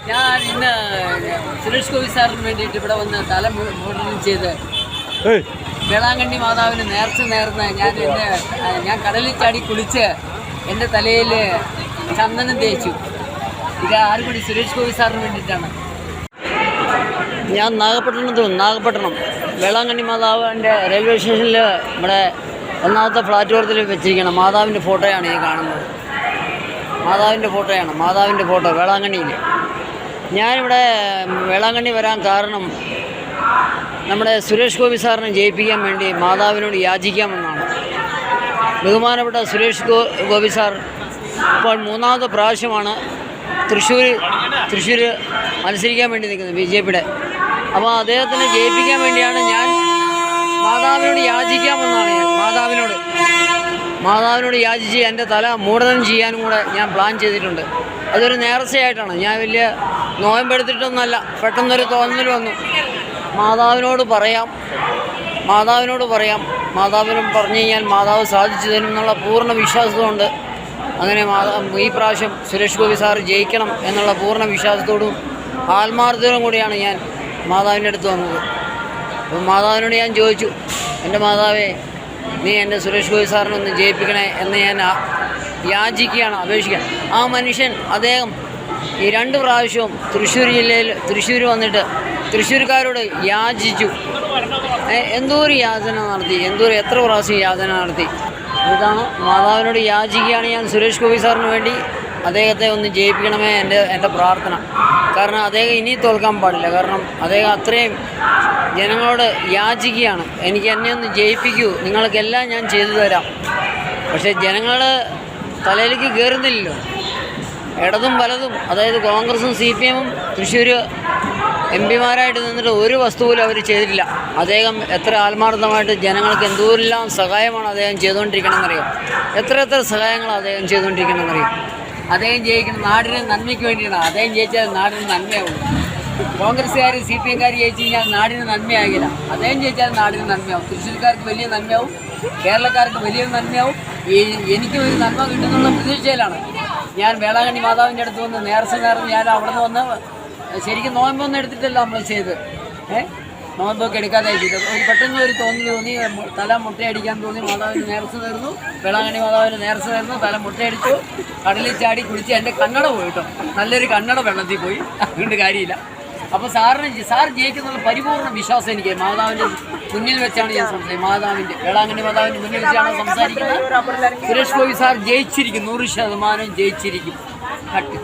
ഞാൻ ഇന്ന് സുരേഷ് ഗോപി സാറിന് വേണ്ടിയിട്ട് ഇവിടെ വന്ന് തല മോഡലിംഗ് ചെയ്ത് വേളാങ്കണ്ണി മാതാവിന് നേർച്ച നേർന്ന് ഞാൻ ഇന്ന് ആ, ഞാൻ കടലിൽ ചാടി കുളിച്ച് എന്റെ തലയിൽ ചന്ദനം തേച്ചു. ഇത് ആരും കൂടി സുരേഷ് ഗോപി സാറിന് വേണ്ടിയിട്ടാണ്. ഞാൻ നാഗപട്ടണത്ത് നാഗപട്ടണം. വേളാങ്കണ്ണി മാതാവിന്റെ റെയിൽവേ സ്റ്റേഷനിൽ നമ്മുടെ ഒന്നാമത്തെ പ്ലാറ്റ്ഫോർത്തിൽ വെച്ചിരിക്കണം മാതാവിന്റെ ഫോട്ടോയാണ് ഈ കാണുന്നത്. മാതാവിന്റെ ഫോട്ടോയാണ് മാതാവിന്റെ ഫോട്ടോ വേളാങ്കണ്ണിയിൽ ഞാനിവിടെ വേളാങ്കണ്ണി വരാൻ കാരണം നമ്മുടെ സുരേഷ് ഗോപി സാറിനെ ജയിപ്പിക്കാൻ വേണ്ടി മാതാവിനോട് യാചിക്കാമെന്നാണ്. ബഹുമാനപ്പെട്ട സുരേഷ് ഗോ ഗോപി സാർ ഇപ്പോൾ മൂന്നാമത്തെ പ്രാവശ്യമാണ് തൃശ്ശൂർ തൃശ്ശൂർ മത്സരിക്കാൻ വേണ്ടി നിൽക്കുന്നത് ബി ജെ പിയുടെ. അപ്പോൾ അദ്ദേഹത്തിനെ ജയിപ്പിക്കാൻ വേണ്ടിയാണ് ഞാൻ മാതാവിനോട് യാചിക്കാമെന്നാണ് മാതാവിനോട്. മാതാവിനോട് യാചിച്ച് എന്റെ തല മൂടനം ചെയ്യാനും കൂടെ ഞാൻ പ്ലാൻ ചെയ്തിട്ടുണ്ട്. അതൊരു നേർച്ചയായിട്ടാണ്. ഞാൻ വലിയ നോയമ്പെടുത്തിട്ടൊന്നുമല്ല പെട്ടെന്നൊരു തോന്നൽ വന്നു. മാതാവിനോട് പറയാം. മാതാവിനോട് പറയാം. മാതാവിനും പറഞ്ഞു കഴിഞ്ഞാൽ മാതാവ് സാധിച്ചു തരും എന്നുള്ള പൂർണ വിശ്വാസമുണ്ട് അങ്ങനെ മാതാ ഈ പ്രാവശ്യം സുരേഷ് ഗോപി സാർ ജയിക്കണം എന്നുള്ള പൂർണ വിശ്വാസത്തോടും ആത്മാർത്ഥതയോടും കൂടിയാണ് ഞാൻ മാതാവിന്റെ അടുത്ത് വന്നത്. അപ്പം മാതാവിനോട് ഞാൻ ചോദിച്ചു എന്റെ മാതാവേ നീ എന്റെ സുരേഷ് ഗോപി സാറിനെ ഒന്ന് ജയിപ്പിക്കണേ എന്ന് ഞാൻ യാചിക്കുകയാണ് അപേക്ഷിക്കുകയാണ്. ആ മനുഷ്യൻ അദ്ദേഹം ഈ രണ്ട് പ്രാവശ്യവും തൃശ്ശൂർ ജില്ലയിൽ തൃശ്ശൂർ വന്നിട്ട് തൃശ്ശൂർക്കാരോട് യാചിച്ചു. എന്തോരം യാചന നടത്തി എന്തോ ഒരു എത്ര പ്രാവശ്യം യാചന നടത്തി. ഇതാണ് മാതാവിനോട് യാചിക്കുകയാണ് ഞാൻ സുരേഷ് ഗോപി സാറിന് വേണ്ടി. അദ്ദേഹത്തെ ഒന്ന് ജയിപ്പിക്കണമേ എന്റെ എന്റെ പ്രാർത്ഥന. കാരണം അദ്ദേഹം ഇനി തോൽക്കാൻ പാടില്ല. കാരണം അദ്ദേഹം അത്രയും ജനങ്ങളോട് യാചിക്കുകയാണ്. എനിക്ക് എന്നെ ഒന്ന് ജയിപ്പിക്കൂ. നിങ്ങൾക്കെല്ലാം ഞാൻ ചെയ്തു തരാം. പക്ഷേ ജനങ്ങൾ തലയിലേക്ക് കയറുന്നില്ലല്ലോ. ഇടതും വലതും അതായത് കോൺഗ്രസും സി പി എമ്മും തൃശ്ശൂർ എം പിമാരായിട്ട് നിന്നിട്ട് ഒരു വസ്തു പോലും അവർ ചെയ്തിട്ടില്ല. അദ്ദേഹം എത്ര ആത്മാർത്ഥമായിട്ട് ജനങ്ങൾക്ക് എന്തോരെല്ലാം സഹായമാണ് അദ്ദേഹം ചെയ്തുകൊണ്ടിരിക്കണമെന്നറിയാം. എത്ര എത്ര സഹായങ്ങളാണ് അദ്ദേഹം ചെയ്തുകൊണ്ടിരിക്കണമെന്നറിയാം. അദ്ദേഹം ജയിക്കണം നാടിന് നന്മയ്ക്ക് വേണ്ടിയാണ്. അദ്ദേഹം ജയിച്ചാൽ നാടിന് നന്മയാവുള്ളൂ. കോൺഗ്രസ്സുകാർ സി പി എംകാർ ജയിച്ചു കഴിഞ്ഞാൽ നാടിന് നന്മയാകില്ല. അദ്ദേഹം ജയിച്ചാൽ നാടിന് നന്മയാവും. തൃശ്ശൂർക്കാർക്ക് വലിയ നന്മയാവും. കേരളക്കാർക്ക് വലിയ നന്മയാവും. എനിക്ക് ഒരു നന്മ കിട്ടുന്നുള്ള പ്രതീക്ഷയിലാണ്. ഞാൻ വേളാങ്കണ്ണി മാതാവിന്റെ അടുത്ത് വന്ന് നേർച്ച നേർന്ന് ഞാൻ അവിടെ നിന്ന് വന്ന് ശരിക്കും നോയമ്പൊന്നും എടുത്തിട്ടല്ല നമ്മൾ ചെയ്ത് ഏ? നോയമ്പൊക്കെ എടുക്കാതെ ചെയ്തത് ഒരു പെട്ടെന്ന് ഒരു തോന്നി തോന്നി തല മുട്ടയടിക്കാൻ തോന്നി. മാതാവിന് നേർച്ച നേർന്നു വേളാങ്കണ്ണി മാതാവിന് നേർച്ച നേർന്നു തല മുട്ടയടിച്ചു. കടലിൽ ചാടി കുളിച്ച് എന്റെ കണ്ണട പോയിട്ടോ നല്ലൊരു കണ്ണട വെള്ളത്തിൽ പോയി. അതുകൊണ്ട് കാര്യമില്ല. അപ്പോൾ സാറിന് സാർ ജയിക്കുന്നുള്ള പരിപൂർണ വിശ്വാസം എനിക്ക് മാതാവിന്റെ മുന്നിൽ വെച്ചാണ് ഞാൻ സംസാരിക്കുന്നത് മാതാവിന്റെ വേളാങ്കണ്ണി മാതാവിന്റെ മുന്നിൽ വെച്ചാണ് സംസാരിക്കുന്നത്. സുരേഷ് ഗോപി സാർ ജയിച്ചിരിക്കും. നൂറ് ശതമാനം ജയിച്ചിരിക്കും. കട്ട്.